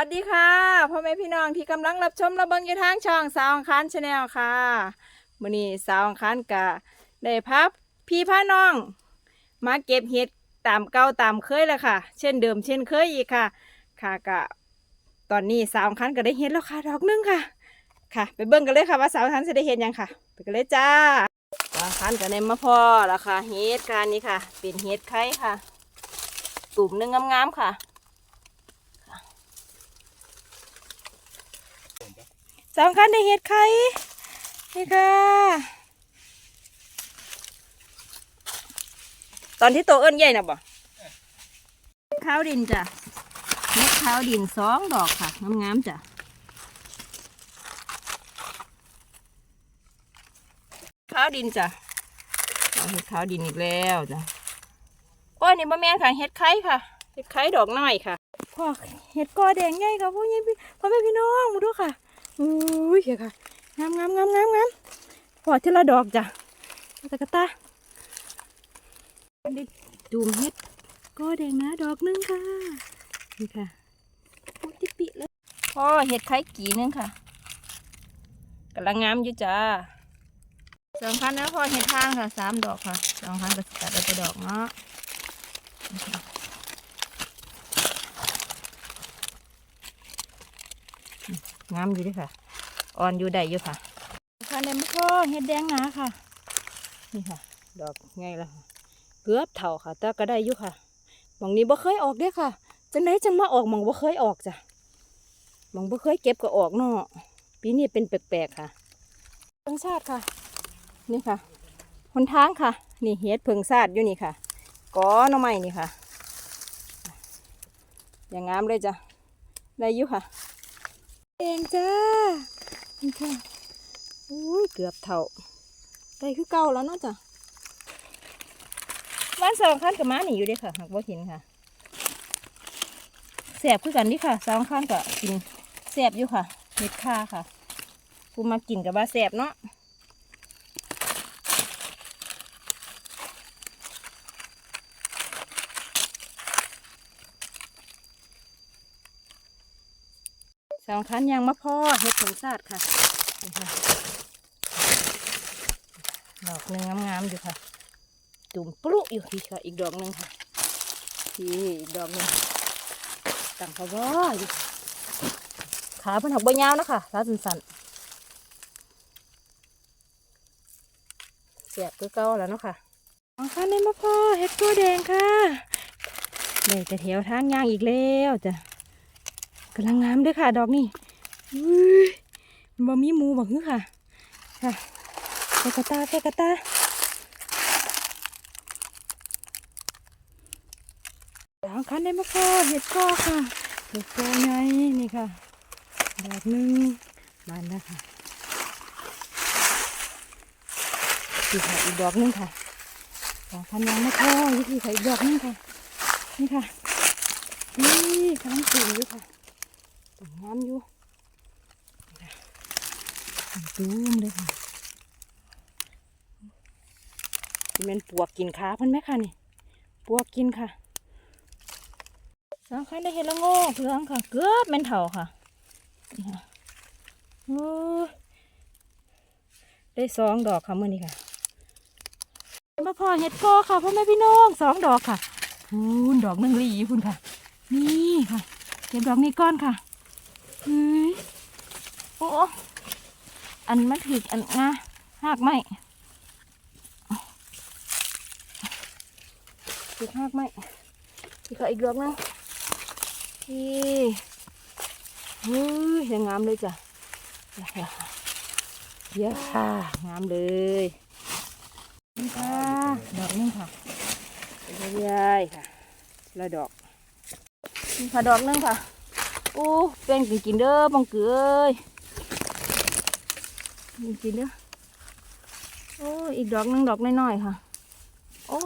วัสดีค่ะพ่อแม่พี่น้องที่กำลังรับชมระเบิงอยู่ทางช่องสาวอังคารชาแนลค่ะมื้อนี้สาวอังคารกะได้พับพี่พาน้อง มาเก็บเห็ดตามเก่าตามเคยเลยค่ะ เช่นเดิมเช่นเคยอีกค่ะ ค่ะกะตอนนี้สาวอังคารก็ได้เห็ดแล้วค่ะดอกหนึงค่ะ ค่ะ ไปเบิ่งกันเลยค่ะว่าสาวอังคารจะได้เห็ดยังค่ะไปกันเลยจ้าสาวอังคารก็ได้มาพอแล้วค่ะเห็ดการนี้ค่ะ เป็นเห็ดไข่ค่ะตุ่มหนึงงามๆค่ะ สำคัญในเห็ดไข่นี่ค่ะ ตอนที่โตเอิ้นใหญ่นะบ่ข้าวดินจ้ะเม็ดข้าวดินสองดอกค่ะงามๆจ้ะข้าวดินจ้ะเอาเห็ดข้าวดินอีกแล้วจ้ะโอ้ยนี่บะแมนค่ะเห็ดไข่ค่ะเห็ดไข่ดอกน้อยค่ะพ่อเห็ดกอแดงใหญ่ค่ะพ่อใหญ่พี่พ่อแม่พี่น้องมาดูค่ะ อุ้ยเฮียค่ะงามงามงามงามงามพอที่ละดอกจ้ะตะกะตาดิจูมเฮ็ดก็แดงนะดอกนึงค่ะ นี่ค่ะโอ้ติปิเลยพ่อเห็ดไข่กี่นึงค่ะกำลังงามอยู่จ้าสองพันนะพ่อเห็ดทางค่ะสามดอกค่ะสองพันก็ตัดเอาไปดอกเนาะนี่ค่ะ งามอยู่เด้วยค่ะ อ่อนอยู่ได้อยู่ค่ะค่ะในมะพร้าวเห็ดแดงหนาค่ะ นี่ค่ะ ดอกไงล่ะค่ะเกือบเท่าค่ะ แต่ก็ได้อยู่ค่ะหมองนี้บ่เคยออกเด้อค่ะจังไหนจังมาออกหมองบ่เคยออกจ้ะหมองบ่เคยเก็บก็ออกเนาะปีนี้เป็นแปลกๆค่ะเพิงชาติค่ะ นี่ค่ะหนทางค่ะ นี่เห็ดเพิงชาติอยู่นี่ค่ะกอหน่อไม้นี่ค่ะ อย่างงามเลยจ้ะได้อยู่ค่ะ เองจ้านี่ค่ะอุ้ยเกือบเท่าได้คือเก่าแล้วเนาะจ้ะบ้านสองขั้นกับม้าหนีอยู่ด้อค่ะหักบ่เห็นค่ะแสบคือกันนี่ค่ะสองขั้นกับกินแสบอยู่ค่ะเม็ดค่าค่ะกูมากินกับว่าแสบเนาะ สองขั้นยังมาพ่อเห็ดผงซาดค่ะนี่ค่ะ ดอกหนึ่งงามๆอยู่ค่ะ ตุ่มปลุอยู่ที่ค่ะ อีกดอกหนึ่งค่ะที่อีกดอกหนึ่งต่างเขาว่าอยู่ขาเพิ่นหักใบยาวนะคะขาสั้นๆเสียบคือเก่าแล้วเนาะค่ะอ๋อค่ะในมะพร้าวเห็ดตัวแดงค่ะได้แต่แถวทางยางอีกแล้วจ้ะ กำลังงามด้วยค่ะ ดอกนี่บ่มีมูบ่ฮือค่ะค่ะใส่กะตาใส่กะตาสามคันได้มาพอเห็ดก็ค่ะเห็ดก็ไงนี่ค่ะดอกหนึ่งมันนะค่ะนี่ค่ะอีกดอกหนึงค่ะสองพันยังไม่พอนี่คือค่ะอีกดอกหนึงค่ะ นี่ค่ะ นี่กำลังสูงอยู่ค่ะ ต้นน้ำอยู่นี่ค่ะดูมเลยค่ะนี่เป็นปวกกินขาเพันไหมค่ะนี่ปวกกินค่ะสองคันได้เห็ดละโง่เพื่องค่ะ เกือบเป็นเถาค่ะนี่ค่ะโอ้ยได้สองดอกค่ะมื่อนี้ค่ะมาพอเห็ดกอค่ะพ่อแม่พี่น้องสองดอกค่ะพูนดอกหนึ่งหลีพูนค่ะ นี่ค่ะ เก็บดอกนี้ก้อนค่ะเฮ้ย โอ้อันมันถึกอันงาหักไหมถึกหักไหมอีกค่ะอีกดอกนึงนี่เฮ้ยยังงามเลยจ้ะเยอะค่ะงามเลยนี่ค่ะดอกนึงค่ะใหญ่ๆค่ะล้วดอกนี่ค่ะดอกนึงค่ะ โอ้เป็นกินกินเด้อบังเกยกินกินเด้อโอ้อีกดอกนึงดอกน้อยๆค่ะ โอ้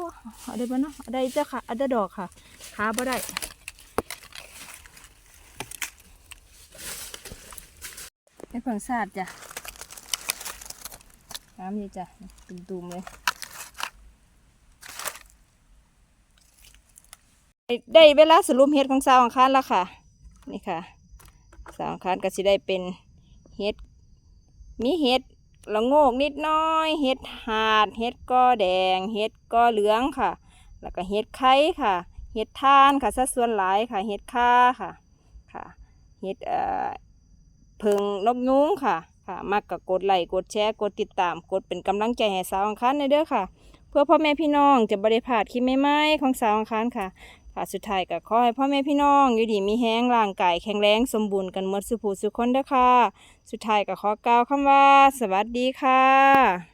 เอาได้ปะเนาะเอาได้เจ้าค่ะเอาได้ดอกค่ะขาบ่ได้ให้เพิ่งสาดจ้ะน้ำนี่จ้ะตุ่มๆเลยได้เวลาสรุปเห็ดของสาวของคารแล้วค่ะ นี่ค่ะสาวอังคารก็สิได้เป็นเห็ดมีเห็ดละโงกนิดน้อย เห็ดหาด เห็ดก้อแดง เห็ดก้อเหลืองค่ะ แล้วก็เห็ดไข่ค่ะ เห็ดทานค่ะสัดส่วนหลายค่ะ เห็ดค่าค่ะค่ะ เห็ดเอ่อเพิงนกยุงค่ะค่ะมักก็กดไลค์กดแชร์กดติดตามกดเป็นกำลังใจให้สาวอังคารในเด้อค่ะ เพื่อพ่อแม่พี่น้องจะบริพาดคลิปใหม่ๆของสาวอังคารค่ะ ค่ะสุดท้ายก็ขอให้พ่อแม่พี่น้อง อยู่ดีมีแห้งร่างกายแข็งแรงสมบูรณ์กันหมดสุภูสุคนเด้อค่ะ สุดท้ายก็ขอกล่าวคำว่า สวัสดีค่ะ